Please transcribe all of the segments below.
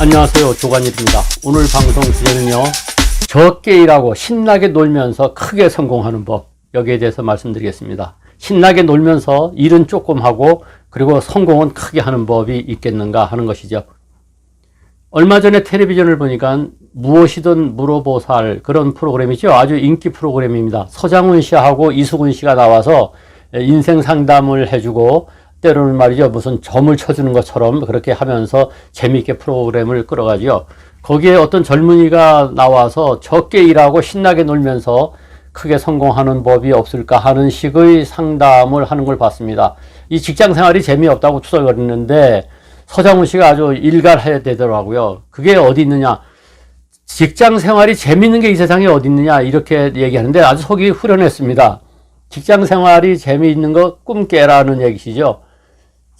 안녕하세요. 조관일입니다. 오늘 방송 주제는요. 적게 일하고 신나게 놀면서 크게 성공하는 법. 여기에 대해서 말씀드리겠습니다. 신나게 놀면서 일은 조금 하고 그리고 성공은 크게 하는 법이 있겠는가 하는 것이죠. 얼마 전에 텔레비전을 보니까 무엇이든 물어보살 그런 프로그램이죠. 아주 인기 프로그램입니다. 서장훈 씨하고 이수근 씨가 나와서 인생 상담을 해주고 때로는 말이죠. 무슨 점을 쳐주는 것처럼 그렇게 하면서 재미있게 프로그램을 끌어가죠. 거기에 어떤 젊은이가 나와서 적게 일하고 신나게 놀면서 크게 성공하는 법이 없을까 하는 식의 상담을 하는 걸 봤습니다. 이 직장 생활이 재미없다고 투덜거리는데 서장훈 씨가 아주 일갈해야 되더라고요. 그게 어디 있느냐. 직장 생활이 재밌는 게 이 세상에 어디 있느냐. 이렇게 얘기하는데 아주 속이 후련했습니다. 직장 생활이 재미있는 거 꿈 깨라는 얘기시죠.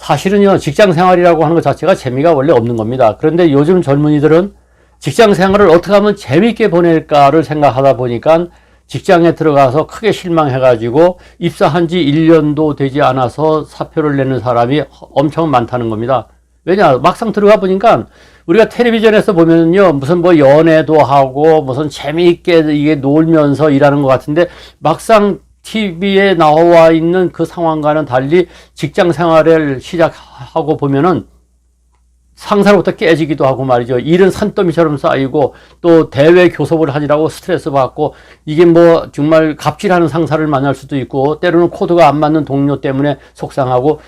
사실은요, 직장 생활이라고 하는 것 자체가 재미가 원래 없는 겁니다. 그런데 요즘 젊은이들은 직장 생활을 어떻게 하면 재미있게 보낼까를 생각하다 보니까 직장에 들어가서 크게 실망해가지고 입사한 지 1년도 되지 않아서 사표를 내는 사람이 엄청 많다는 겁니다. 왜냐, 막상 들어가 보니까 우리가 텔레비전에서 보면요, 무슨 뭐 연애도 하고 무슨 재미있게 이게 놀면서 일하는 것 같은데 막상 TV에 나와 있는 그 상황과는 달리 직장 생활을 시작하고 보면은 상사로부터 깨지기도 하고 말이죠. 일은 산더미처럼 쌓이고 또 대외 교섭을 하느라고 스트레스 받고 이게 뭐 정말 갑질하는 상사를 만날 수도 있고 때로는 코드가 안 맞는 동료 때문에 속상하고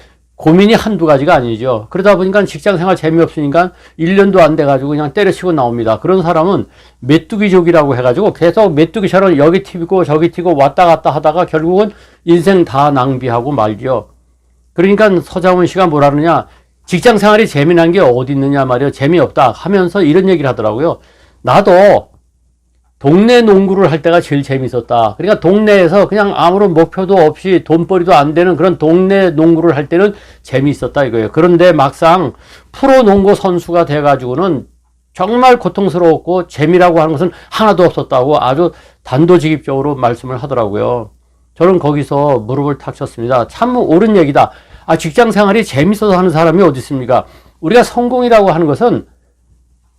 고민이 한두 가지가 아니죠. 그러다 보니까 직장 생활 재미없으니까 1년도 안 돼가지고 그냥 때려치고 나옵니다. 그런 사람은 메뚜기족이라고 해가지고 계속 메뚜기처럼 여기 튀고 저기 튀고 왔다 갔다 하다가 결국은 인생 다 낭비하고 말죠. 그러니까 서장훈 씨가 뭐라 그러냐. 직장 생활이 재미난 게 어디 있느냐 말이요. 재미없다 하면서 이런 얘기를 하더라고요. 나도 동네 농구를 할 때가 제일 재밌었다. 그러니까 동네에서 그냥 아무런 목표도 없이 돈벌이도 안 되는 그런 동네 농구를 할 때는 재미있었다 이거예요. 그런데 막상 프로 농구 선수가 돼가지고는 정말 고통스러웠고 재미라고 하는 것은 하나도 없었다고 아주 단도직입적으로 말씀을 하더라고요. 저는 거기서 무릎을 탁 쳤습니다. 참 옳은 얘기다. 아, 직장 생활이 재밌어서 하는 사람이 어디 있습니까? 우리가 성공이라고 하는 것은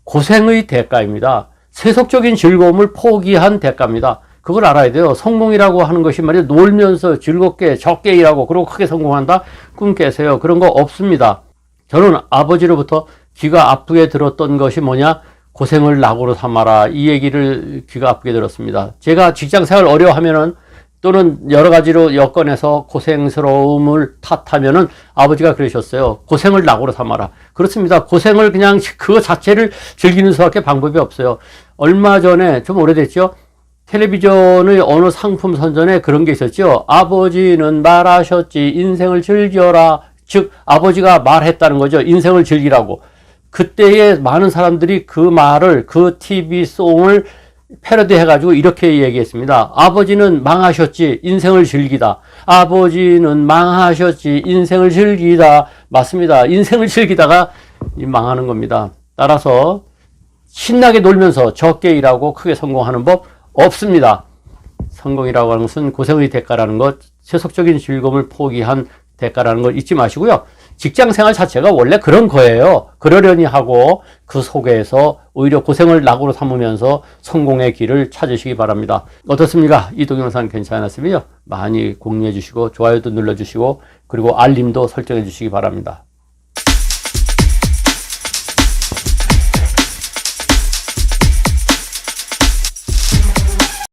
고생의 대가입니다. 세속적인 즐거움을 포기한 대가입니다. 그걸 알아야 돼요. 성공이라고 하는 것이 말이야 놀면서 즐겁게 적게 일하고 그리고 크게 성공한다? 꿈 깨세요. 그런 거 없습니다. 저는 아버지로부터 귀가 아프게 들었던 것이 뭐냐? 고생을 낙오로 삼아라. 이 얘기를 귀가 아프게 들었습니다. 제가 직장 생활 어려워하면은 또는 여러 가지로 여건에서 고생스러움을 탓하면은 아버지가 그러셨어요. 고생을 낙오로 삼아라. 그렇습니다. 고생을 그냥 그거 자체를 즐기는 수밖에 방법이 없어요. 얼마 전에 좀 오래됐죠. 텔레비전의 어느 상품 선전에 그런 게 있었죠. 아버지는 말하셨지 인생을 즐겨라. 즉 아버지가 말했다는 거죠. 인생을 즐기라고. 그때에 많은 사람들이 그 말을 그 TV 송을 패러디 해가지고 이렇게 얘기했습니다. 아버지는 망하셨지, 인생을 즐기다. 아버지는 망하셨지, 인생을 즐기다. 맞습니다. 인생을 즐기다가 망하는 겁니다. 따라서 신나게 놀면서 적게 일하고 크게 성공하는 법 없습니다. 성공이라고 하는 것은 고생의 대가라는 것, 세속적인 즐거움을 포기한 대가라는 걸 잊지 마시고요. 직장 생활 자체가 원래 그런 거예요. 그러려니 하고 그 속에서 오히려 고생을 낙으로 삼으면서 성공의 길을 찾으시기 바랍니다. 어떻습니까? 이 동영상 괜찮았으면요. 많이 공유해 주시고 좋아요도 눌러 주시고 그리고 알림도 설정해 주시기 바랍니다.